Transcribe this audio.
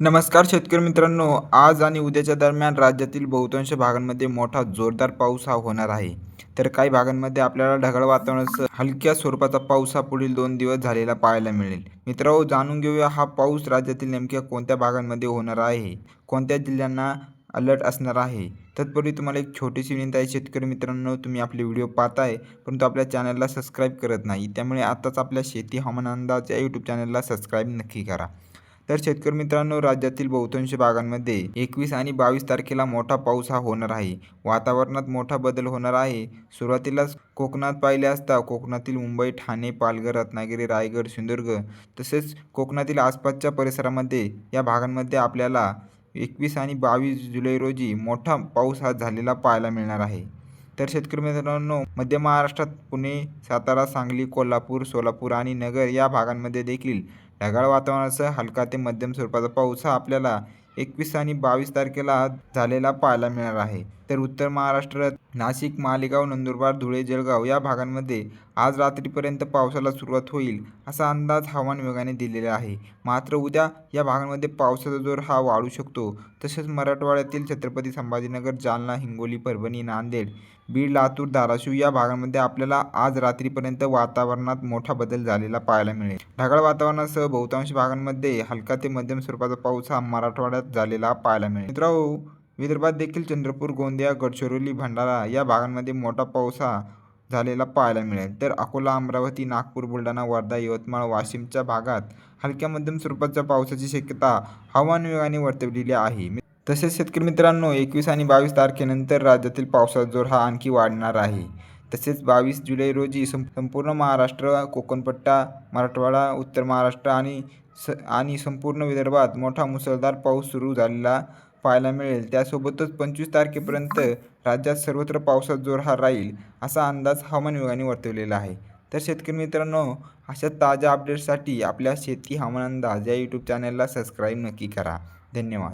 नमस्कार शेतकरी मित्रांनो आज आणि उद्याच्या दरम्यान राज्यातील बहुतांश भागांमध्ये मोठा जोरदार पाऊस हा होणार आहे. तर काही भागांमध्ये आपल्याला ढगाळ वातावरणासह हलक्या स्वरूपाचा पाऊस हा पुढील दोन दिवस झालेला पाहायला मिळेल. मित्रांनो जाणून घेऊया हा पाऊस राज्यातील नेमक्या कोणत्या भागांमध्ये होणार आहे? कोणत्या जिल्ह्यांना अलर्ट असणार आहे? तत्पूर्वी तुम्हाला एक छोटीशी विनंती आहे शेतकरी मित्रांनो तुम्ही आपले व्हिडिओ पाहताय परंतु आपल्या चॅनलला सबस्क्राईब करत नाही त्यामुळे आताच आपल्या शेती हवामान अंदाज या यूट्यूब चॅनलला सबस्क्राईब नक्की करा. तर शेतकरी मित्रांनो राज्यातील बहुतांश भागांमध्ये एकवीस आणि बावीस तारखेला मोठा पाऊस हा होणार आहे. वातावरणात मोठा बदल होणार आहे. सुरुवातीलाच कोकणात पाहिले असता कोकणातील मुंबई ठाणे पालघर रत्नागिरी रायगड सिंधुदुर्ग तसेच कोकणातील आसपासच्या परिसरामध्ये या भागांमध्ये आपल्याला एकवीस आणि बावीस जुलै रोजी मोठा पाऊस हा झालेला पाहायला मिळणार आहे. तर शेतकरी मित्रांनो मध्य महाराष्ट्रात पुणे सातारा सांगली कोल्हापूर सोलापूर आणि नगर या भागांमध्ये देखील ढगाळ वातावरणासह हलका ते मध्यम स्वरूपाचा पाऊस हा आपल्याला एकवीस आणि बावीस तारखेला झालेला पाहायला मिळणार आहे. तर उत्तर महाराष्ट्रात नाशिक मालेगाव नंदुरबार धुळे जळगाव या भागांमध्ये आज रात्रीपर्यंत पावसाला सुरुवात होईल असा अंदाज हवामान विभागाने दिलेला आहे. मात्र उद्या या भागांमध्ये पावसाचा जोर हा वाढू शकतो. तसेच मराठवाड्यातील छत्रपती संभाजीनगर जालना हिंगोली परभणी नांदेड बीड लातूर धाराशिव या भागांमध्ये आपल्याला आज रात्रीपर्यंत वातावरणात मोठा बदल झालेला पाहायला मिळेल. ढगाळ वातावरणासह बहुतांश भागांमध्ये हलका ते मध्यम स्वरूपाचा पाऊस हा मराठवाड्यात झालेला पाहायला मिळेल. मित्रांनो विदर्भात देखील चंद्रपूर गोंदिया गडचिरोली भंडारा या भागांमध्ये मोठा पाऊस झालेला पाहायला मिळेल. तर अकोला अमरावती नागपूर बुलढाणा वर्धा यवतमाळ वाशिमच्या भागात हलक्या मध्यम स्वरूपाच्या पावसाची शक्यता हवामान विभागाने वर्तवलेली आहे. तसेच शेतकरी मित्रांनो एकवीस आणि बावीस तारखेनंतर राज्यातील पावसाचा जोर हा आणखी वाढणार आहे. तसेच बावीस जुलै रोजी सं संपूर्ण महाराष्ट्र कोकणपट्टा मराठवाडा उत्तर महाराष्ट्र आणि स आणि संपूर्ण विदर्भात मोठा मुसळधार पाऊस सुरू झालेला पाहायला मिळेल. त्यासोबतच पंचवीस तारखेपर्यंत राज्यात सर्वत्र पावसाचा जोर हा राहील असा अंदाज हवामान विभागाने वर्तवलेला आहे. तर शेतकरी मित्रांनो अशा ताज्या अपडेट्ससाठी आपल्या शेती हवामान अंदाज या यूट्यूब चॅनलला सबस्क्राईब नक्की करा. धन्यवाद.